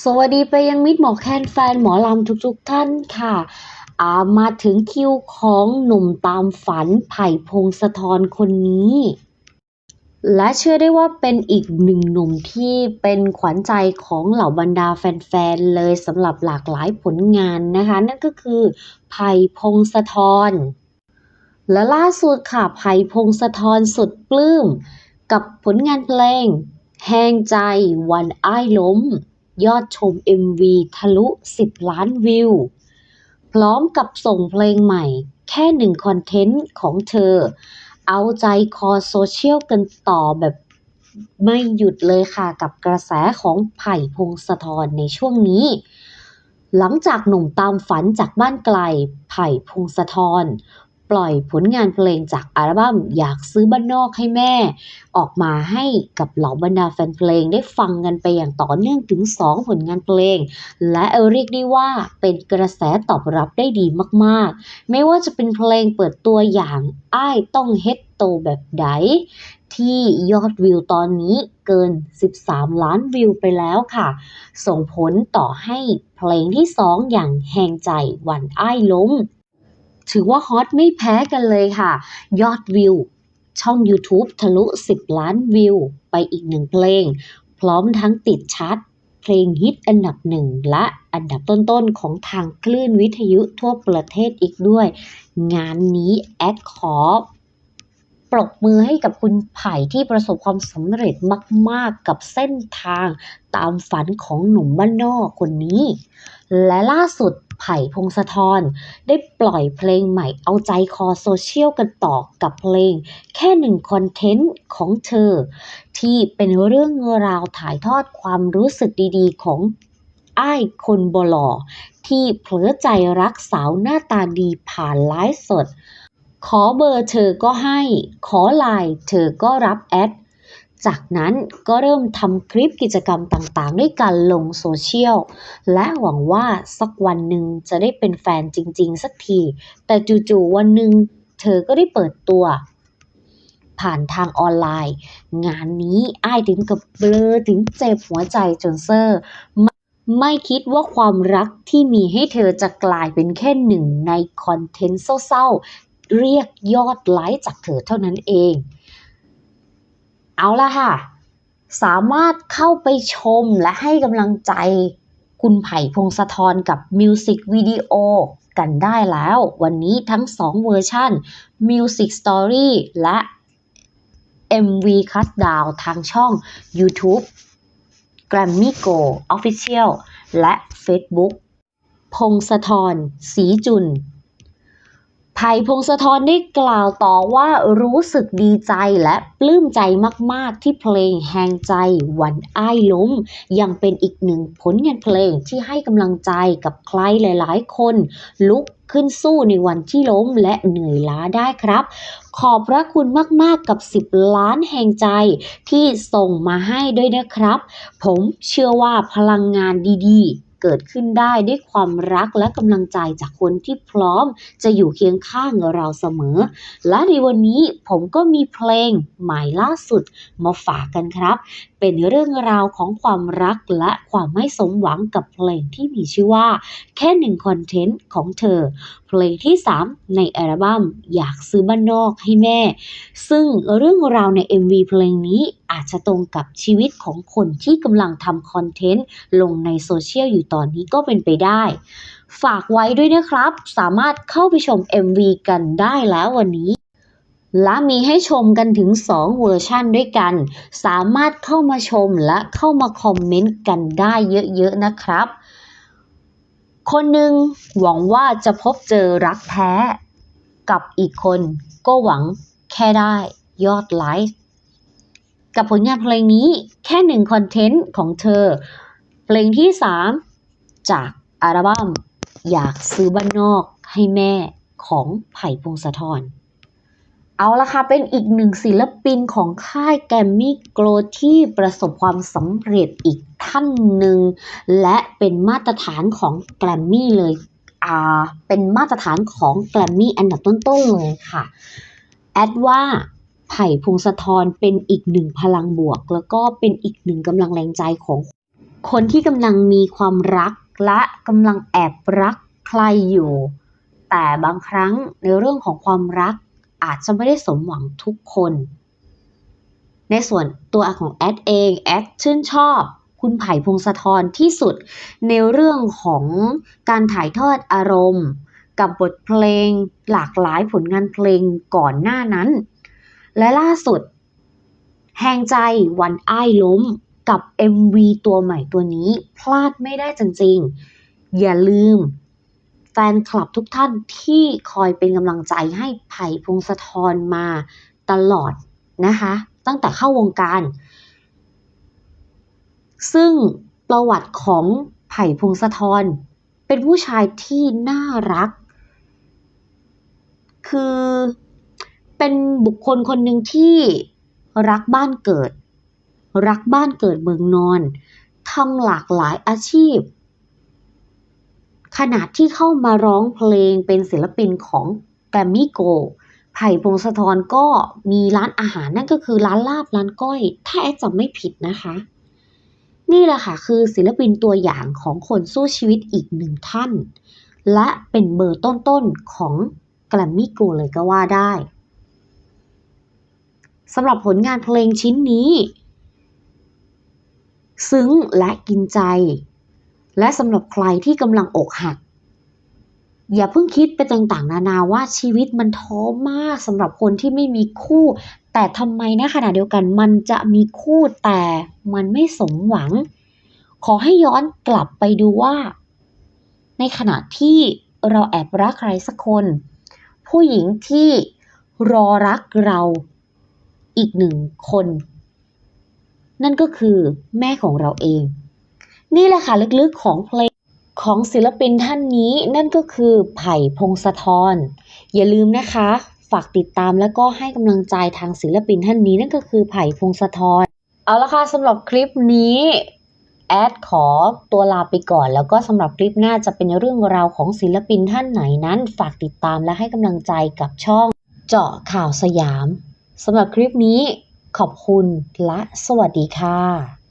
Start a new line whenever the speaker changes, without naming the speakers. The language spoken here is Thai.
สวัสดีไปยังมิตรหมอแคนแฟนหมอลำทุกๆท่านค่ะามาถึงคิวของหนุ่มตามฝันไผ่พงศธรคนนี้ และเชื่อได้ว่าเป็นอีกหนึ่งหนุ่มที่เป็นขวัญใจของเหล่าบรรดาแฟนๆเลยสำหรับหลากหลายผลงานนะคะ นั่นก็คือไผ่พงศธรและล่าสุดค่ะไผ่พงศธรสุดปลื้ม กับผลงานเพลง แหงใจวันอ้ายล้ม ยอดชม MV ทะลุ 10 ล้านวิว พร้อมกับส่งเพลงใหม่ แค่หนึ่งคอนเทนต์ของเธอ เอาใจคอโซเชียลกันต่อแบบไม่หยุดเลยค่ะกับกระแสของไผ่พงศธรในช่วงนี้ หลังจากหนุ่มตามฝันจากบ้านไกล ไผ่พงศธร ปล่อยผลงานเพลงจากอัลบั้มอยากซื้อบ้านนอกให้แม่ ออกมาให้กับเหล่าบรรดาแฟนเพลงได้ฟังกันไปอย่างต่อเนื่องถึง 2 ผลงานเพลง และเรียกได้ว่าเป็นกระแสตอบรับได้ดีมากๆ ไม่ว่าจะเป็นเพลงเปิดตัวอย่างอ้ายต้องเฮ็ดโตแบบใดที่ยอดวิวตอนนี้เกิน 13 ล้านวิวไปแล้วค่ะ ส่งผลต่อให้เพลงที่ 2 อย่างแหงใจวันอ้ายล้ม ถือว่าฮอตไม่แพ้กันเลยค่ะ ยอดวิว ช่อง YouTube ทะลุ 10 ล้านวิว ไปอีกหนึ่งเพลง พร้อมทั้งติดชาร์ตเพลงฮิตอันดับหนึ่งและอันดับต้นๆ ของทางคลื่นวิทยุทั่วประเทศอีกด้วย งานนี้แอดขอ ปรบมือให้กับคุณไผ่ที่ประสบความสำเร็จมาก ๆ กับเส้นทางตามฝันของหนุ่มบ้านนอกคนนี้ และล่าสุดไผ่พงศธรได้ปล่อยเพลงใหม่เอาใจคอโซเชียลกันต่อกับเพลง แค่หนึ่งคอนเทนต์ของเธอ ที่เป็นเรื่องราวถ่ายทอดความรู้สึกดีๆ ของอ้ายคนบลอที่เผลอใจรักสาวหน้าตาดีผ่านไลฟ์สด ขอเบอร์เธอก็ให้ ขอไลน์เธอก็รับแอด จากนั้นก็เริ่มทำคลิปกิจกรรมต่างๆ ด้วยการลงโซเชียล และหวังว่าสักวันหนึ่งจะได้เป็นแฟนจริง ๆ สักที แต่จู่ๆวันหนึ่งเธอก็ได้เปิดตัว ผ่านทางออนไลน์ งานนี้อ้ายถึงกับเบลอถึงเจ็บหัวใจจนเซอร์ไม่ไม่คิดว่าความรักที่มีให้เธอจะกลายเป็นแค่หนึ่งในคอนเทนต์เศร้า เรียกยอดไลค์จากเธอเท่านั้นเอง เอาละค่ะ สามารถเข้าไปชมและให้กำลังใจคุณไผ่พงศธรกับมิวสิกวิดีโอกันได้แล้ว วันนี้ทั้ง 2 เวอร์ชัน Music Story และ MV Cut Down ทางช่อง YouTube Grammy Go Official และ Facebook พงศธรศีจุล ไผ่พงศธรได้กล่าวต่อว่ารู้สึกดีใจและปลื้มใจมาก ๆ ที่เพลงแหงใจวันอ้ายล้ม ยังเป็นอีกหนึ่งผลงานเพลงที่ให้กำลังใจกับใครหลาย ๆ คน ลุกขึ้นสู้ในวันที่ล้มและเหนื่อยล้าได้ครับ ขอบพระคุณมาก ๆ กับ 10 ล้านแห่งใจที่ส่งมาให้ด้วยนะครับ ผมเชื่อว่าพลังงานดี ๆ เกิดขึ้นได้ด้วยความรักและกำลังใจจากคนที่พร้อมจะอยู่เคียงข้างเราเสมอ และในวันนี้ผมก็มีเพลงใหม่ล่าสุดมาฝากกันครับ เป็นเรื่องราวของความรักและความไม่สมหวังกับเพลงที่มีชื่อว่า แค่หนึ่งคอนเทนต์ของเธอ เพลงที่ 3 ในอัลบั้มอยากซื้อบ้านนอกให้แม่ ซึ่งเรื่องราวใน MV เพลงนี้อาจจะตรงกับชีวิตของคนที่กำลังทำคอนเทนต์ลงในโซเชียลอยู่ตอนนี้ก็เป็นไปได้ ฝากไว้ด้วยนะครับ สามารถเข้าไปชม MV กันได้แล้ววันนี้ และมีให้ชมกันถึง 2 เวอร์ชันด้วยกัน สามารถเข้ามาชมและเข้ามาคอมเมนต์กันได้เยอะๆนะครับ คนหนึ่งหวังว่าจะพบเจอรักแท้ กับอีกคนก็หวังแค่ได้ยอดไลค์กับผลงานเพลงนี้แค่หนึ่งคอนเทนต์ของเธอ เพลงที่ 3 จากอัลบั้มอยากซื้อบ้านนอกให้แม่ของไผ่พงศธร เอาละค่ะ เป็นอีกหนึ่งศิลปินของค่ายแกรมมี่โกลที่ประสบความสำเร็จอีกท่านหนึ่ง และเป็นมาตรฐานของแกรมมี่เลย อ่า เป็นมาตรฐานของแกรมมี่อันดับต้นๆเลยค่ะ แอดว่าไผ่พงศธรเป็นอีกหนึ่งพลังบวก แล้วก็เป็นอีกหนึ่งกำลังแรงใจของคนที่กำลังมีความรักและกำลังแอบรักใครอยู่ แต่บางครั้งในเรื่องของความรัก อาจจะไม่ได้สมหวังทุกคน ในส่วนตัวของแอดเองแอดชื่นชอบ คุณไผ่พงศธรที่สุด ในเรื่องของการถ่ายทอดอารมณ์ กับบทเพลงหลากหลายผลงานเพลงก่อนหน้านั้น และล่าสุด แหงใจวันอ้ายล้มกับ MV ตัวใหม่ตัวนี้ พลาดไม่ได้จริงๆ อย่าลืม แฟนคลับทุกท่านที่คอยเป็นกำลังใจให้ไผ่พงศธรมาตลอดนะคะ ตั้งแต่เข้าวงการ ซึ่งประวัติของไผ่พงศธรเป็นผู้ชายที่น่ารัก คือเป็นบุคคลคนหนึ่งที่รักบ้านเกิด รักบ้านเกิดเมืองนอนทำหลากหลายอาชีพ ขนาดที่เข้ามาร้องเพลงเป็นศิลปินของแกรมมี่โกไผ่พงศธรก็มีร้านอาหารนั่นก็คือร้านลาบร้านก้อย ถ้าแอดจำไม่ผิดนะคะ นี่แหละค่ะคือศิลปินตัวอย่างของคนสู้ชีวิตอีกหนึ่งท่าน และเป็นเบอร์ต้นๆของแกรมมี่โกเลยก็ว่าได้สำหรับผลงานเพลงชิ้นนี้ ซึ้งและกินใจ และสำหรับใครที่กำลังอกหัก อย่าเพิ่งคิดไปต่างๆ นานาว่าชีวิตมันท้อมากสำหรับคนที่ไม่มีคู่ แต่ทำไมนะขณะเดียวกันมันจะมีคู่แต่มันไม่สมหวัง ขอให้ย้อนกลับไปดูว่า ในขณะที่เราแอบรักใครสักคน ผู้หญิงที่รอรักเราอีกหนึ่งคน นั่นก็คือแม่ของเราเอง นี่แหละค่ะลึกๆของเพลงของศิลปินท่านนี้นั่นก็คือไผ่พงศธรอย่าลืมนะคะ ฝากติดตามแล้วก็ให้กำลังใจทางศิลปินท่านนี้นั่นก็คือไผ่พงศธรเอาละค่ะสำหรับคลิปนี้แอดขอตัวลาไปก่อน แล้วก็สำหรับคลิปหน้าจะเป็นเรื่องราวของศิลปินท่านไหนนั้น ฝากติดตามและให้กำลังใจกับช่องเจาะข่าวสยามสำหรับคลิปนี้ขอบคุณและสวัสดีค่ะ